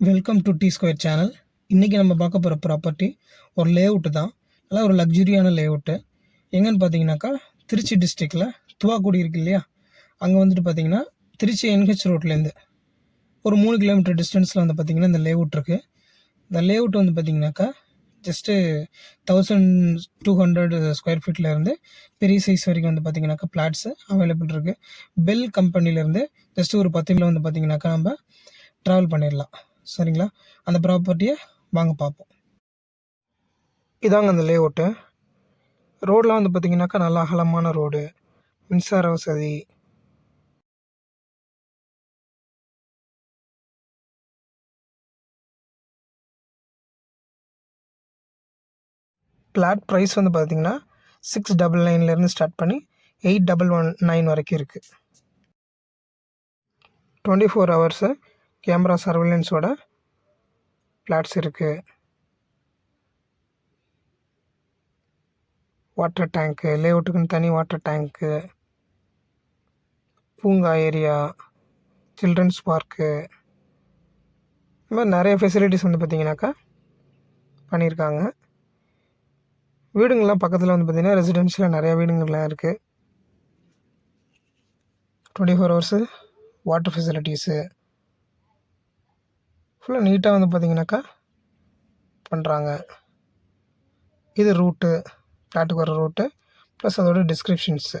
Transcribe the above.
Welcome to T square channel இன்றைக்கி நம்ம பார்க்க போகிற ப்ராப்பர்ட்டி ஒரு லேஅவுட்டு தான். நல்லா ஒரு லக்ஸுரியான லேஅவுட்டு எங்கன்னு பார்த்தீங்கன்னாக்கா திருச்சி டிஸ்ட்ரிக்டில் துவாக்குடி இருக்கு இல்லையா? அங்கே வந்துட்டு பார்த்தீங்கன்னா திருச்சி என்ஹெச் ரோட்லேருந்து ஒரு மூணு கிலோமீட்டர் டிஸ்டன்ஸில் வந்து பார்த்தீங்கன்னா இந்த லேஅவுட் இருக்குது இந்த லேஅவுட் வந்து பார்த்தீங்கன்னாக்கா just thousand two hundred square ஃபீட்லேருந்து பெரிய சைஸ் வரைக்கும் வந்து பார்த்தீங்கன்னாக்கா பிளாட்ஸு அவைலபிள் இருக்குது பெல் கம்பெனிலேருந்து ஜஸ்ட்டு ஒரு பத்து கிலோ வந்து பார்த்தீங்கன்னாக்கா நம்ம ட்ராவல் பண்ணிடலாம். சரிங்களா? அந்த ப்ராப்பர்ட்டியை வாங்க பார்ப்போம். இதாங்க அந்த லேஅவுட்டு ரோடெலாம் வந்து பார்த்தீங்கன்னாக்கா நல்லா அகலமான ரோடு மின்சார வசதி. பிளாட் ப்ரைஸ் வந்து பார்த்தீங்கன்னா சிக்ஸ் டபுள் நைன்லேருந்து ஸ்டார்ட் பண்ணி எயிட் டபுள் ஒன் நைன் வரைக்கும் இருக்குது டுவெண்ட்டி ஃபோர் ஹவர்ஸு கேமரா சர்வலன்ஸோட பிளாட்ஸ் இருக்குது வாட்டர் டேங்க்கு லேஅவுட்டுக்குன்னு தனி வாட்டர் டேங்க்கு பூங்கா ஏரியா சில்ட்ரன்ஸ் பார்க்கு. இந்த மாதிரி நிறைய ஃபெசிலிட்டிஸ் வந்து பார்த்தீங்கன்னாக்கா பண்ணியிருக்காங்க. வீடுங்கள்லாம் பக்கத்தில் வந்து பார்த்திங்கன்னா ரெசிடென்ஷியலாக நிறையா வீடுங்கள்லாம் இருக்குது twenty four hours water facilities ஃபுல்லாக நீட்டாக வந்து பார்த்திங்கனாக்கா பண்ணுறாங்க இது ரூட்டு ஃப்ளாட்டுக்கு வர ரூட்டு ப்ளஸ் அதோட டிஸ்கிரிப்ஷன்ஸு